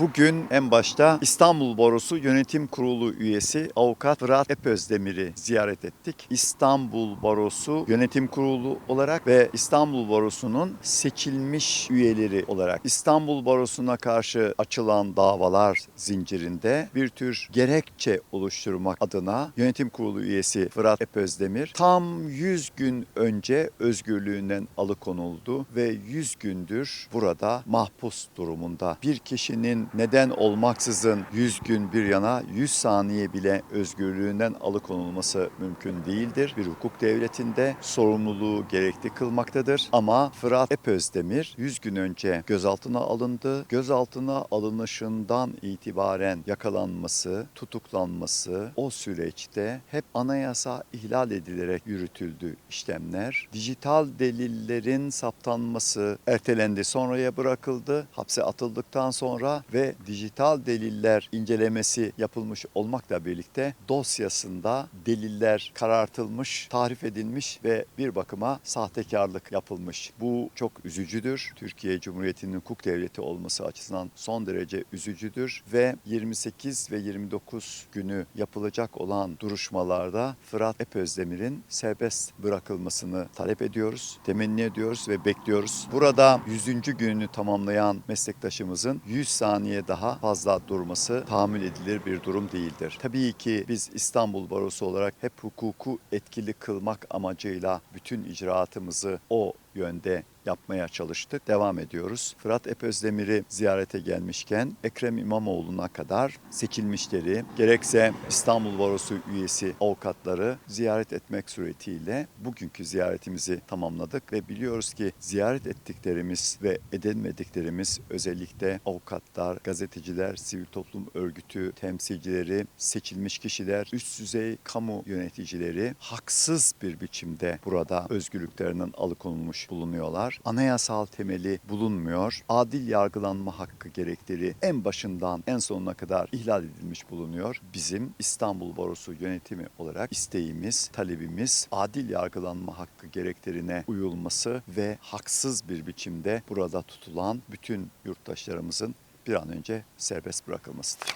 Bugün en başta İstanbul Borosu Yönetim Kurulu üyesi avukat Fırat Epözdemir'i ziyaret ettik. İstanbul Borosu Yönetim Kurulu olarak ve İstanbul Borosu'nun seçilmiş üyeleri olarak İstanbul Borosu'na karşı açılan davalar zincirinde bir tür gerekçe oluşturmak adına Yönetim Kurulu üyesi Fırat Epözdemir tam 100 gün önce özgürlüğünden alıkonuldu ve 100 gündür burada mahpus durumunda. Bir kişinin neden olmaksızın 100 gün bir yana 100 saniye bile özgürlüğünden alıkonulması mümkün değildir. Bir hukuk devletinde sorumluluğu gerekli kılmaktadır. Ama Fırat Epözdemir 100 gün önce gözaltına alındı. Gözaltına alınışından itibaren yakalanması, tutuklanması o süreçte hep anayasa ihlal edilerek yürütüldü işlemler. Dijital delillerin saptanması ertelendi, sonraya bırakıldı. Hapse atıldıktan sonra ve dijital deliller incelemesi yapılmış olmakla birlikte dosyasında deliller karartılmış, tarif edilmiş ve bir bakıma sahtekarlık yapılmış. Bu çok üzücüdür. Türkiye Cumhuriyeti'nin hukuk devleti olması açısından son derece üzücüdür ve 28 ve 29 günü yapılacak olan duruşmalarda Fırat Epözdemir'in serbest bırakılmasını talep ediyoruz, temenni ediyoruz ve bekliyoruz. Burada 100. gününü tamamlayan meslektaşımızın 100 saniye daha fazla durması tahammül edilir bir durum değildir. Tabii ki biz İstanbul Barosu olarak hep hukuku etkili kılmak amacıyla bütün icraatımızı o yönde yapmaya çalıştık. Devam ediyoruz. Fırat Epözdemir'i ziyarete gelmişken Ekrem İmamoğlu'na kadar seçilmişleri gerekse İstanbul Barosu üyesi avukatları ziyaret etmek suretiyle bugünkü ziyaretimizi tamamladık ve biliyoruz ki ziyaret ettiklerimiz ve edinmediklerimiz özellikle avukatlar, gazeteciler, sivil toplum örgütü temsilcileri, seçilmiş kişiler, üst düzey kamu yöneticileri haksız bir biçimde burada özgürlüklerinden alıkonulmuş bulunuyorlar. Anayasal temeli bulunmuyor. Adil yargılanma hakkı gerekleri en başından en sonuna kadar ihlal edilmiş bulunuyor. Bizim İstanbul Barosu yönetimi olarak isteğimiz, talebimiz adil yargılanma hakkı gereklerine uyulması ve haksız bir biçimde burada tutulan bütün yurttaşlarımızın bir an önce serbest bırakılmasıdır.